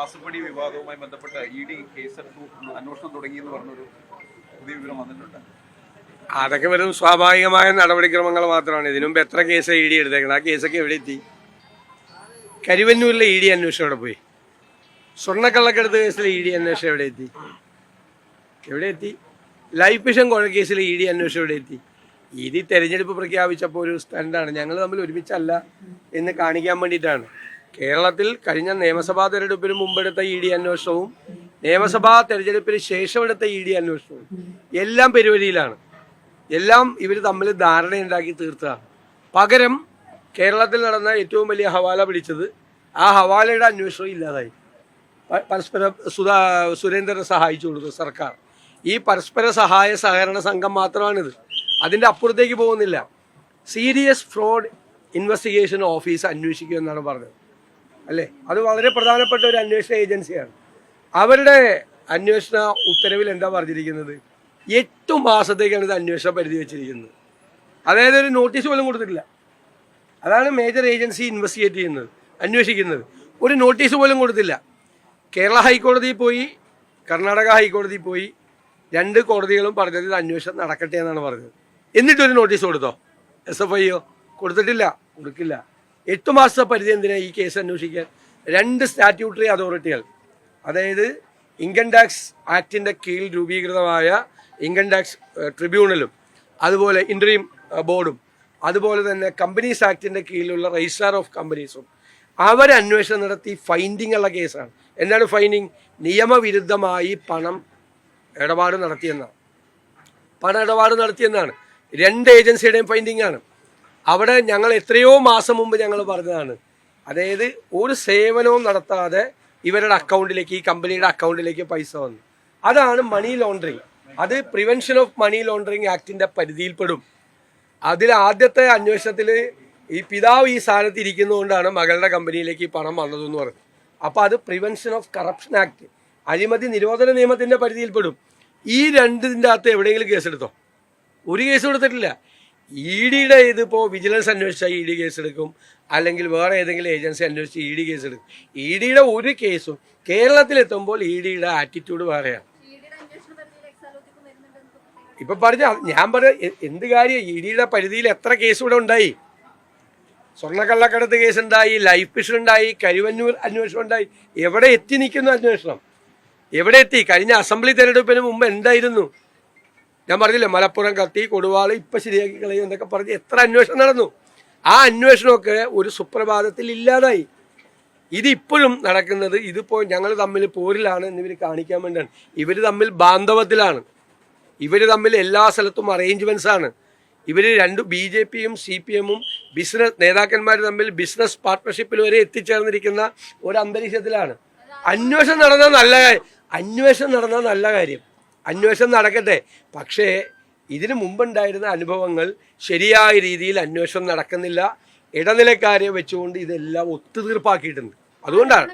മാസപ്പടി വിവാദവുമായി ബന്ധപ്പെട്ട് E D കേസെടുത്തു അന്വേഷണം തുടങ്ങിയെന്ന് പറഞ്ഞൊരു പുതിയ വിവരം വന്നിട്ടുണ്ട്. അതൊക്കെ വെറും സ്വാഭാവികമായ നടപടിക്രമങ്ങൾ മാത്രമാണ്. ഇതിനു മുമ്പ് എത്ര കേസ് ഇ ഡി എടുത്തേക്കണം ആ കേസൊക്കെ എവിടെ എത്തി? കരുവന്നൂരിലെ ഇ ഡി അന്വേഷണം അവിടെ പോയി? സ്വർണക്കള്ളക്കെടുത്ത കേസിലെ ഇ ഡി അന്വേഷണം എവിടെ എത്തി? എവിടെ എത്തി? ലൈഫ് മിഷൻ കേസിൽ ഇ ഡി അന്വേഷണം എവിടെ എത്തി? ഇ ഡി തെരഞ്ഞെടുപ്പ് പ്രഖ്യാപിച്ചപ്പോൾ ഒരു സ്റ്റണ്ടാണ് ഞങ്ങൾ തമ്മിൽ ഒരുമിച്ചല്ല എന്ന് കാണിക്കാൻ വേണ്ടിയിട്ടാണ്. കേരളത്തിൽ കഴിഞ്ഞ നിയമസഭാ തെരഞ്ഞെടുപ്പിന് മുമ്പെടുത്ത ഇ ഡി അന്വേഷണവും നിയമസഭാ തെരഞ്ഞെടുപ്പിന് ശേഷം എടുത്ത ഇ ഡി അന്വേഷണവും എല്ലാം പെരുവഴിയിലാണ്. എല്ലാം ഇവർ തമ്മിൽ ധാരണയുണ്ടാക്കി തീർത്തതാണ്. പകരം കേരളത്തിൽ നടന്ന ഏറ്റവും വലിയ ഹവാല പിടിച്ചത് ആ ഹവാലയുടെ അന്വേഷണം ഇല്ലാതായി. പരസ്പരം സുധാ സുരേന്ദ്രനെ സഹായിച്ചു കൊടുത്തു സർക്കാർ. ഈ പരസ്പര സഹായ സഹകരണ സംഘം മാത്രമാണിത്. അതിന്റെ അപ്പുറത്തേക്ക് പോകുന്നില്ല. സീരിയസ് ഫ്രോഡ് ഇൻവെസ്റ്റിഗേഷൻ ഓഫീസ് അന്വേഷിക്കുമെന്നാണ് പറഞ്ഞത്. അല്ലേ? അത് വളരെ പ്രധാനപ്പെട്ട ഒരു അന്വേഷണ ഏജൻസിയാണ്. അവരുടെ അന്വേഷണ ഉത്തരവിൽ എന്താ പറഞ്ഞിരിക്കുന്നത്? എട്ട് മാസത്തേക്കാണ് ഇത് അന്വേഷണ പരിധി വെച്ചിരിക്കുന്നത് അതായത് ഒരു നോട്ടീസ് പോലും കൊടുത്തിട്ടില്ല. അതാണ് മേജർ ഏജൻസി ഇൻവെസ്റ്റിഗേറ്റ് ചെയ്യുന്നത് അന്വേഷിക്കുന്നത്. ഒരു നോട്ടീസ് പോലും കൊടുത്തില്ല. കേരള ഹൈക്കോടതിയിൽ പോയി കർണാടക ഹൈക്കോടതിയിൽ പോയി രണ്ട് കോടതികളും പറഞ്ഞത് ഇത് അന്വേഷണം നടക്കട്ടെ എന്നാണ് പറഞ്ഞത്. എന്നിട്ടൊരു നോട്ടീസ് കൊടുത്തോ? എസ് എഫ് ഐയോ കൊടുത്തിട്ടില്ല കൊടുക്കില്ല. എട്ട് മാസത്തെ പരിധി എന്തിനാണ് ഈ കേസ് അന്വേഷിക്കാൻ? രണ്ട് സ്റ്റാറ്റ്യൂട്ടറി അതോറിറ്റികൾ അതായത് ഇൻകം ടാക്സ് ആക്ടിന്റെ കീഴിൽ രൂപീകൃതമായ ഇൻകം ടാക്സ് ട്രിബ്യൂണലും അതുപോലെ ഇൻട്രീം ബോർഡും അതുപോലെ തന്നെ കമ്പനീസ് ആക്ടിന്റെ കീഴിലുള്ള രജിസ്ട്രാർ ഓഫ് കമ്പനീസും അവരന്വേഷണം നടത്തി ഫൈൻഡിങ് ഉള്ള കേസാണ്. എന്താണ് ഫൈൻഡിങ് നിയമവിരുദ്ധമായി പണം ഇടപാട് നടത്തിയെന്നാണ്. പണം ഇടപാട് നടത്തിയെന്നാണ്. രണ്ട് ഏജൻസിയുടെയും ഫൈൻഡിങ് ആണ്. അവിടെ ഞങ്ങൾ എത്രയോ മാസം മുമ്പ് ഞങ്ങൾ പറഞ്ഞതാണ്. അതായത് ഒരു സേവനവും നടത്താതെ ഇവരുടെ അക്കൗണ്ടിലേക്ക് ഈ കമ്പനിയുടെ അക്കൗണ്ടിലേക്ക് പൈസ വന്നു. അതാണ് മണി ലോണ്ടറിങ് അത് പ്രിവെൻഷൻ ഓഫ് മണി ലോണ്ടറിങ് ആക്ടിന്റെ പരിധിയിൽപ്പെടും. അതിൽ ആദ്യത്തെ അന്വേഷണത്തിൽ ഈ പിതാവ് ഈ സ്ഥാനത്ത് ഇരിക്കുന്നതുകൊണ്ടാണ് മകളുടെ കമ്പനിയിലേക്ക് ഈ പണം വന്നതെന്ന് പറഞ്ഞു അപ്പോൾ അത് പ്രിവെൻഷൻ ഓഫ് കറപ്ഷൻ ആക്ട് അഴിമതി നിരോധന നിയമത്തിന്റെ പരിധിയിൽപ്പെടും. ഈ രണ്ടിന്റെ അകത്ത് എവിടെയെങ്കിലും കേസെടുത്തോ ഒരു കേസ് കൊടുത്തിട്ടില്ല. ഇ ഡിയുടെ ഇതിപ്പോൾ വിജിലൻസ് അന്വേഷിച്ചാൽ ഇ ഡി കേസെടുക്കും. അല്ലെങ്കിൽ വേറെ ഏതെങ്കിലും ഏജൻസി അന്വേഷിച്ച് ഇ ഡി കേസെടുക്കും. ഇ ഡിയുടെ ഒരു കേസും കേരളത്തിലെത്തുമ്പോൾ ഇ ഡിയുടെ ആറ്റിറ്റ്യൂഡ് വേറെയാണ്. ഇപ്പൊ പറഞ്ഞ ഞാൻ പറഞ്ഞ എന്ത് കാര്യം ഇ ഡിയുടെ പരിധിയിൽ എത്ര കേസ് ഇവിടെ ഉണ്ടായി? സ്വർണക്കള്ളക്കടത്ത് കേസ് ഉണ്ടായി ലൈഫ് മിഷൻ ഉണ്ടായി കരുവന്നൂർ അന്വേഷണം ഉണ്ടായി. എവിടെ എത്തി നിൽക്കുന്നു അന്വേഷണം? എവിടെ എത്തി? കഴിഞ്ഞ അസംബ്ലി തെരഞ്ഞെടുപ്പിന് മുമ്പ് എന്തായിരുന്നു? ഞാൻ പറഞ്ഞില്ലേ മലപ്പുറം കത്തി കൊടുവാൾ ഇപ്പം ശരിയാക്കി കളയും എന്നൊക്കെ പറഞ്ഞ് എത്ര അന്വേഷണം നടന്നു. ആ അന്വേഷണമൊക്കെ ഒരു സുപ്രഭാതത്തിൽ ഇല്ലാതായി. ഇതിപ്പോഴും നടക്കുന്നത് ഇതിപ്പോൾ ഞങ്ങൾ തമ്മിൽ പോരിലാണ് എന്നിവർ കാണിക്കാൻ വേണ്ടിയാണ്. ഇവർ തമ്മിൽ ബാന്ധവത്തിലാണ്. ഇവർ തമ്മിൽ എല്ലാ സ്ഥലത്തും അറേഞ്ച്മെന്റ്സ് ആണ്. ഇവർ രണ്ട് ബി ജെ പിയും സി പി എമ്മും ബിസിനസ് നേതാക്കന്മാർ തമ്മിൽ ബിസിനസ് പാർട്ട്ണർഷിപ്പിൽ വരെ എത്തിച്ചേർന്നിരിക്കുന്ന ഒരു അന്തരീക്ഷത്തിലാണ്. അന്വേഷണം നടന്നാൽ നല്ല അന്വേഷണം നടന്നാൽ നല്ല കാര്യം. അന്വേഷണം നടക്കട്ടെ. പക്ഷേ ഇതിനു മുമ്പുണ്ടായിരുന്ന അനുഭവങ്ങൾ ശരിയായ രീതിയിൽ അന്വേഷണം നടക്കുന്നില്ല. ഇടനിലക്കാരെ വെച്ചുകൊണ്ട് ഇതെല്ലാം ഒത്തുതീർപ്പാക്കിയിട്ടുണ്ട്. അതുകൊണ്ടാണ്.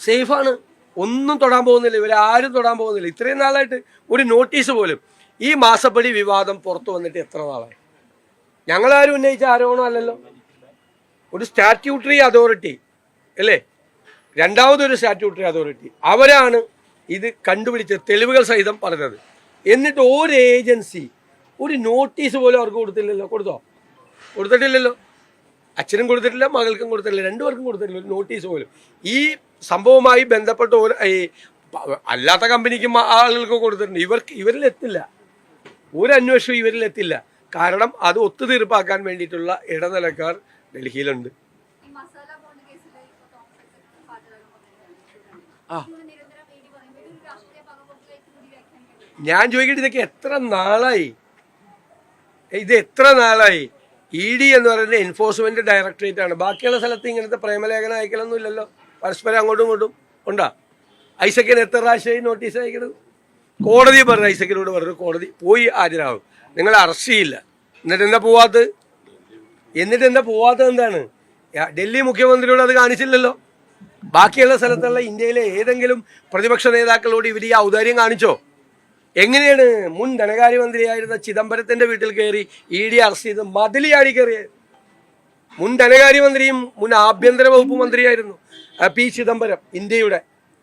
സേഫാണ്. ഒന്നും തൊടാൻ പോകുന്നില്ല. ഇവരാരും തൊടാൻ പോകുന്നില്ല. ഇത്രയും നാളായിട്ട് ഒരു നോട്ടീസ് പോലും. ഈ മാസപ്പടി വിവാദം പുറത്തു വന്നിട്ട് എത്ര നാളായി? ഞങ്ങളാരും ഉന്നയിച്ച ആരോപണം അല്ലല്ലോ. ഒരു സ്റ്റാറ്റ്യൂട്ടറി അതോറിറ്റി അല്ലേ? രണ്ടാമതൊരു സ്റ്റാറ്റ്യൂട്ടറി അതോറിറ്റി. അവരാണ് ഇത് കണ്ടുപിടിച്ച് തെളിവുകൾ സഹിതം പറഞ്ഞത്. എന്നിട്ട് ഒരു ഏജൻസി ഒരു നോട്ടീസ് പോലും അവർക്ക് കൊടുത്തില്ലല്ലോ. കൊടുത്തോ? കൊടുത്തിട്ടില്ലല്ലോ. അച്ഛനും കൊടുത്തിട്ടില്ല മകൾക്കും കൊടുത്തിട്ടില്ല രണ്ടുപേർക്കും കൊടുത്തിട്ടില്ല ഒരു നോട്ടീസ് പോലും. ഈ സംഭവവുമായി ബന്ധപ്പെട്ട ഒരു ഈ അല്ലാത്ത കമ്പനിക്കും ആളുകൾക്ക് കൊടുത്തിട്ടുണ്ട്. ഇവർക്ക് ഇവരിലെത്തില്ല ഒരു അന്വേഷണം ഇവരിലെത്തില്ല കാരണം അത് ഒത്തുതീർപ്പാക്കാൻ വേണ്ടിയിട്ടുള്ള ഇടനിലക്കാർ ഡൽഹിയിലുണ്ട്. ഈ ഞാൻ ചോദിക്കട്ടെ ഇതൊക്കെ എത്ര നാളായി? ഇത് എത്ര നാളായി? ഇ ഡി എന്ന് പറയുന്നത് എൻഫോഴ്സ്മെന്റ് ഡയറക്ടറേറ്റ് ആണ്. ബാക്കിയുള്ള സ്ഥലത്ത് ഇങ്ങനത്തെ പ്രേമലേഖനം അയക്കലൊന്നും ഇല്ലല്ലോ. പരസ്പരം അങ്ങോട്ടും ഇങ്ങോട്ടും ഉണ്ടാ? ഐസക്കിന് എത്ര പ്രാവശ്യമായി നോട്ടീസ് അയക്കണത്? കോടതി പറഞ്ഞു ഐസക്കിനോട് പറഞ്ഞു കോടതി പോയി ഹാജരാകും നിങ്ങൾ അറസ്റ്റ് ചെയ്യില്ല. എന്നിട്ട് എന്താ പോവാത്തത്? എന്നിട്ട് എന്താ പോവാത്തത് എന്താണ്? ഡൽഹി മുഖ്യമന്ത്രിയോട് അത് കാണിച്ചില്ലല്ലോ. ബാക്കിയുള്ള സ്ഥലത്തുള്ള ഇന്ത്യയിലെ ഏതെങ്കിലും പ്രതിപക്ഷ നേതാക്കളോട് ഇവർ ഈ ഔദാര്യം കാണിച്ചോ? എങ്ങനെയാണ് മുൻ ധനകാര്യമന്ത്രിയായിരുന്ന ചിദംബരത്തിന്റെ വീട്ടിൽ കയറി ഇ ഡി അറസ്റ്റ് ചെയ്ത് മതിലിയാടി കയറിയത്? മുൻ ധനകാര്യമന്ത്രിയും മുൻ ആഭ്യന്തര വകുപ്പ് മന്ത്രിയായിരുന്നു. പി ചിദംബരം ഇന്ത്യയുടെ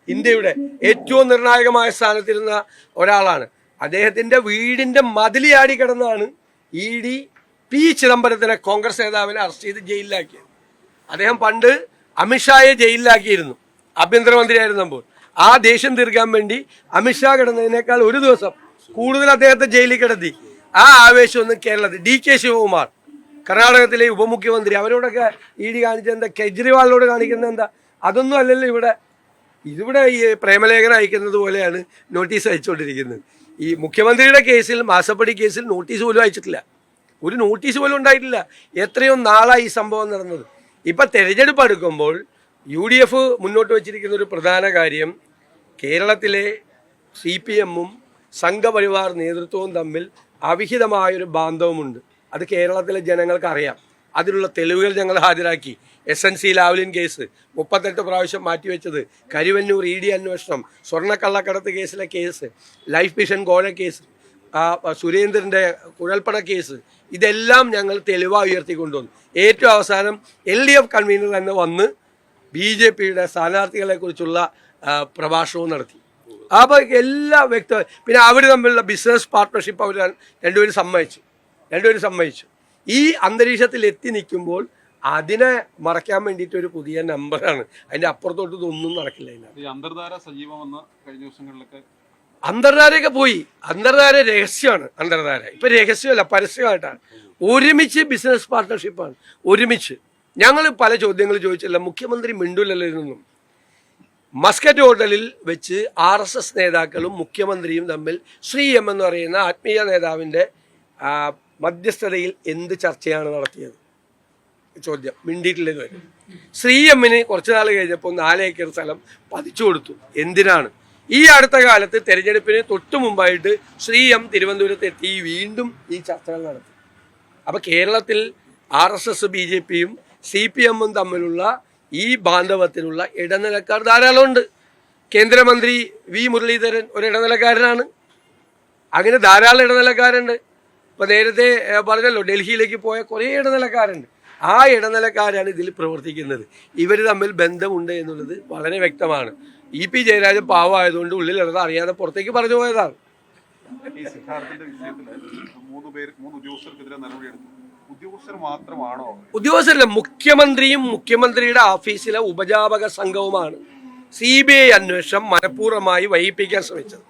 ഇന്ത്യയുടെ ഏറ്റവും നിർണായകമായ സ്ഥാനത്തിരുന്ന ഒരാളാണ്. അദ്ദേഹത്തിന്റെ വീടിന്റെ മതിലിയാടി കിടന്നാണ് ഇ ഡി പി ചിദംബരത്തിനെ കോൺഗ്രസ് നേതാവിനെ അറസ്റ്റ് ചെയ്ത് ജയിലിലാക്കിയത്. അദ്ദേഹം പണ്ട് അമിത്ഷായെ ജയിലിലാക്കിയിരുന്നു. ആഭ്യന്തരമന്ത്രിയായിരുന്നപ്പോൾ. ആ ദേഷ്യം തീർക്കാൻ വേണ്ടി അമിത്ഷാ കിടന്നതിനേക്കാൾ ഒരു ദിവസം കൂടുതൽ അദ്ദേഹത്തെ ജയിലിൽ കിടത്തി. ആ ആവേശമൊന്നും കേരളത്തിൽ. ഡി കെ ശിവകുമാർ കർണാടകത്തിലെ ഉപമുഖ്യമന്ത്രി അവരോടൊക്കെ ഇ ഡി കാണിച്ച എന്താ? കെജ്രിവാളിനോട് കാണിക്കുന്നത് എന്താ? അതൊന്നും അല്ലല്ലോ ഇവിടെ. ഇതിവിടെ ഈ പ്രേമലേഖനം അയക്കുന്നത് പോലെയാണ് നോട്ടീസ് അയച്ചുകൊണ്ടിരിക്കുന്നത്. ഈ മുഖ്യമന്ത്രിയുടെ കേസിൽ മാസപ്പടി കേസിൽ നോട്ടീസ് പോലും അയച്ചിട്ടില്ല. ഒരു നോട്ടീസ് പോലും ഉണ്ടായിട്ടില്ല. എത്രയോ നാളായി ഈ സംഭവം നടന്നത്. ഇപ്പം തിരഞ്ഞെടുപ്പ് അടുക്കുമ്പോൾ യു ഡി എഫ് മുന്നോട്ട് വച്ചിരിക്കുന്ന ഒരു പ്രധാന കാര്യം കേരളത്തിലെ സി പി എമ്മും സംഘപരിവാർ നേതൃത്വവും തമ്മിൽ അവിഹിതമായൊരു ബാന്ധവമുണ്ട്. അത് കേരളത്തിലെ ജനങ്ങൾക്ക് അറിയാം അതിനുള്ള തെളിവുകൾ ഞങ്ങൾ ഹാജരാക്കി. S N C Lavalin case മുപ്പത്തെട്ട് പ്രാവശ്യം മാറ്റിവെച്ചത്. കരുവന്നൂർ ഇ ഡി അന്വേഷണം സ്വർണക്കള്ളക്കടത്ത് കേസിലെ കേസ് ലൈഫ് മിഷൻ കോഴ കേസ് സുരേന്ദ്രന്റെ കുഴൽപ്പണ കേസ് ഇതെല്ലാം ഞങ്ങൾ തെളിവായി ഉയർത്തിക്കൊണ്ടുവന്നു. ഏറ്റവും അവസാനം എൽ ഡി എഫ് കൺവീനർ തന്നെ വന്ന് ബി ജെ പിയുടെ സ്ഥാനാർത്ഥികളെ കുറിച്ചുള്ള പ്രഭാഷണവും നടത്തി. അപ്പോൾ എല്ലാ വ്യക്തി പിന്നെ അവർ തമ്മിലുള്ള ബിസിനസ് പാർട്ട്ണർഷിപ്പ് അവർ രണ്ടുപേരും സമ്മതിച്ചു. രണ്ടുപേരും സമ്മതിച്ചു. ഈ അന്തരീക്ഷത്തിൽ എത്തി നിൽക്കുമ്പോൾ അതിനെ മറയ്ക്കാൻ വേണ്ടിയിട്ട് ഒരു പുതിയ നമ്പറാണ്. അതിന്റെ അപ്പുറത്തോട്ട് ഇതൊന്നും നടക്കില്ല അതിനകത്ത്. അന്തർധാര സജീവമെന്ന് കഴിഞ്ഞ ദിവസങ്ങളിലൊക്കെ അന്തർധാരയൊക്കെ പോയി. അന്തർധാര രഹസ്യമാണ് അന്തർധാര. ഇപ്പൊ രഹസ്യമല്ല പരസ്യമായിട്ടാണ്. ഒരുമിച്ച് ബിസിനസ് പാർട്ട്ണർഷിപ്പാണ്. ഒരുമിച്ച്. ഞങ്ങൾ പല ചോദ്യങ്ങൾ ചോദിച്ചില്ല മുഖ്യമന്ത്രി മിണ്ടുലല്ലിൽ നിന്നും മസ്കറ്റ് ഹോട്ടലിൽ വെച്ച് ആർ എസ് എസ് നേതാക്കളും മുഖ്യമന്ത്രിയും തമ്മിൽ ശ്രീ എം എന്ന് പറയുന്ന ആത്മീയ നേതാവിന്റെ മധ്യസ്ഥതയിൽ എന്ത് ചർച്ചയാണ് നടത്തിയത്? ചോദ്യം. മിണ്ടിയിട്ടില്ലെന്ന് വരും. ശ്രീ എമ്മിന് കുറച്ച് നാൾ കഴിഞ്ഞപ്പോൾ നാല് ഏക്കർ സ്ഥലം പതിച്ചു കൊടുത്തു. എന്തിനാണ്? ഈ അടുത്ത കാലത്ത് തെരഞ്ഞെടുപ്പിന് തൊട്ടു മുമ്പായിട്ട് ശ്രീ എം തിരുവനന്തപുരത്ത് എത്തി വീണ്ടും ഈ ചർച്ചകൾ നടത്തി. അപ്പോൾ കേരളത്തിൽ R S S B J പിയും സി പി എമ്മും തമ്മിലുള്ള ഈ ബാന്ധവത്തിലുള്ള ഇടനിലക്കാർ ധാരാളമുണ്ട്. കേന്ദ്രമന്ത്രി വി മുരളീധരൻ ഒരു ഇടനിലക്കാരനാണ്. അങ്ങനെ ധാരാളം ഇടനിലക്കാരുണ്ട്. ഇപ്പം നേരത്തെ പറഞ്ഞല്ലോ ഡൽഹിയിലേക്ക് പോയ കുറേ ഇടനിലക്കാരുണ്ട്. ആ ഇടനിലക്കാരാണ് ഇതിൽ പ്രവർത്തിക്കുന്നത്. ഇവർ തമ്മിൽ ബന്ധമുണ്ട് എന്നുള്ളത് വളരെ വ്യക്തമാണ്. ഇ പി ജയരാജൻ പാവമായതുകൊണ്ട് ഉള്ളിലുള്ളത് അറിയാതെ പുറത്തേക്ക് പറഞ്ഞു പോയതാണ്. ഈ മൂന്ന് മൂന്ന് മാത്രമാണോ? ഉദ്യോഗസ്ഥരല്ല മുഖ്യമന്ത്രിയും മുഖ്യമന്ത്രിയുടെ ഓഫീസിലെ ഉപജാപക സംഘവുമാണ് സി ബി ഐ അന്വേഷണം മനഃപൂർവമായി വൈകിപ്പിക്കാൻ ശ്രമിച്ചത്.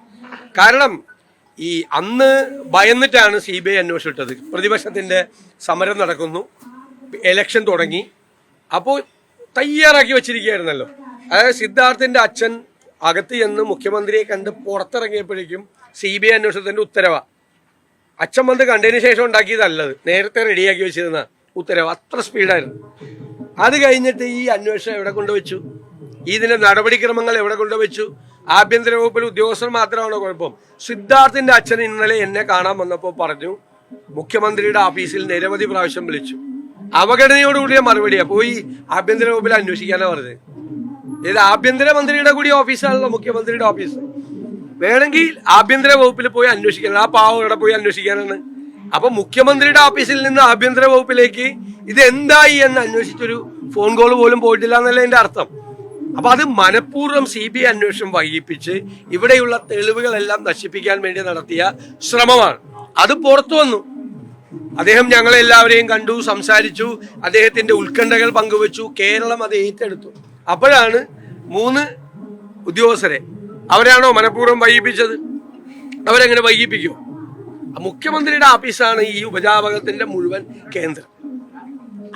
കാരണം ഈ അന്ന് ഭയന്നിട്ടാണ് സി ബി ഐ അന്വേഷിച്ചിട്ടത് പ്രതിപക്ഷത്തിന്റെ സമരം നടക്കുന്നു എലക്ഷൻ തുടങ്ങി. അപ്പോൾ തയ്യാറാക്കി വെച്ചിരിക്കുകയായിരുന്നല്ലോ. അതായത് സിദ്ധാർത്ഥിന്റെ അച്ഛൻ അകത്ത് ചെന്ന് മുഖ്യമന്ത്രിയെ കണ്ട് പുറത്തിറങ്ങിയപ്പോഴേക്കും സി ബി ഐ അന്വേഷണത്തിന്റെ ഉത്തരവാ. അച്ഛൻ വന്ന് കണ്ടതിന് ശേഷം ഉണ്ടാക്കിയതല്ലത് നേരത്തെ റെഡിയാക്കി വെച്ചിരുന്ന ഉത്തരവ് അത്ര സ്പീഡായിരുന്നു. അത് കഴിഞ്ഞിട്ട് ഈ അന്വേഷണം എവിടെ കൊണ്ടുവച്ചു? ഇതിന്റെ നടപടിക്രമങ്ങൾ എവിടെ കൊണ്ടുവച്ചു? ആഭ്യന്തര വകുപ്പിൽ ഉദ്യോഗസ്ഥർ മാത്രമാണോ കുഴപ്പം? സിദ്ധാർത്ഥിന്റെ അച്ഛൻ ഇന്നലെ എന്നെ കാണാൻ വന്നപ്പോൾ പറഞ്ഞു മുഖ്യമന്ത്രിയുടെ ഓഫീസിൽ നിരവധി പ്രാവശ്യം വിളിച്ചു. അവഗണനയോടുകൂടിയ മറുപടിയാ. പോയി ആഭ്യന്തര വകുപ്പിൽ അന്വേഷിക്കാനാ പറഞ്ഞത്. ഇത് ആഭ്യന്തര മന്ത്രിയുടെ കൂടി ഓഫീസാണല്ലോ മുഖ്യമന്ത്രിയുടെ ഓഫീസ്. വേണമെങ്കിൽ ആഭ്യന്തര വകുപ്പിൽ പോയി അന്വേഷിക്കണം ആ പാവം ഇവിടെ പോയി അന്വേഷിക്കാനാണ്. അപ്പൊ മുഖ്യമന്ത്രിയുടെ ഓഫീസിൽ നിന്ന് ആഭ്യന്തര വകുപ്പിലേക്ക് ഇത് എന്തായി എന്ന് അന്വേഷിച്ചൊരു ഫോൺ കോൾ പോലും പോയിട്ടില്ല എന്നല്ല എന്റെ അർത്ഥം. അപ്പൊ അത് മനഃപൂർവം സി ബി ഐ അന്വേഷണം വൈകിപ്പിച്ച് ഇവിടെയുള്ള തെളിവുകളെല്ലാം നശിപ്പിക്കാൻ വേണ്ടി നടത്തിയ ശ്രമമാണ്. അത് പുറത്തു വന്നു. അദ്ദേഹം ഞങ്ങളെ എല്ലാവരെയും കണ്ടു സംസാരിച്ചു അദ്ദേഹത്തിന്റെ ഉത്കണ്ഠകൾ പങ്കുവച്ചു കേരളം അത് ഏറ്റെടുത്തു. അപ്പോഴാണ് മൂന്ന് ഉദ്യോഗസ്ഥരെ അവരാണോ മനഃപൂർവം വൈകിപ്പിച്ചത്? അവരെങ്ങനെ വൈകിപ്പിക്കുമോ മുഖ്യമന്ത്രിയുടെ ഓഫീസാണ് ഈ ഉപജാപകത്തിന്റെ മുഴുവൻ കേന്ദ്രം.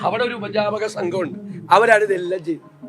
അവിടെ ഒരു ഉപജാപക സംഘമുണ്ട്. അവരാണ് ഇതെല്ലാം ചെയ്തത്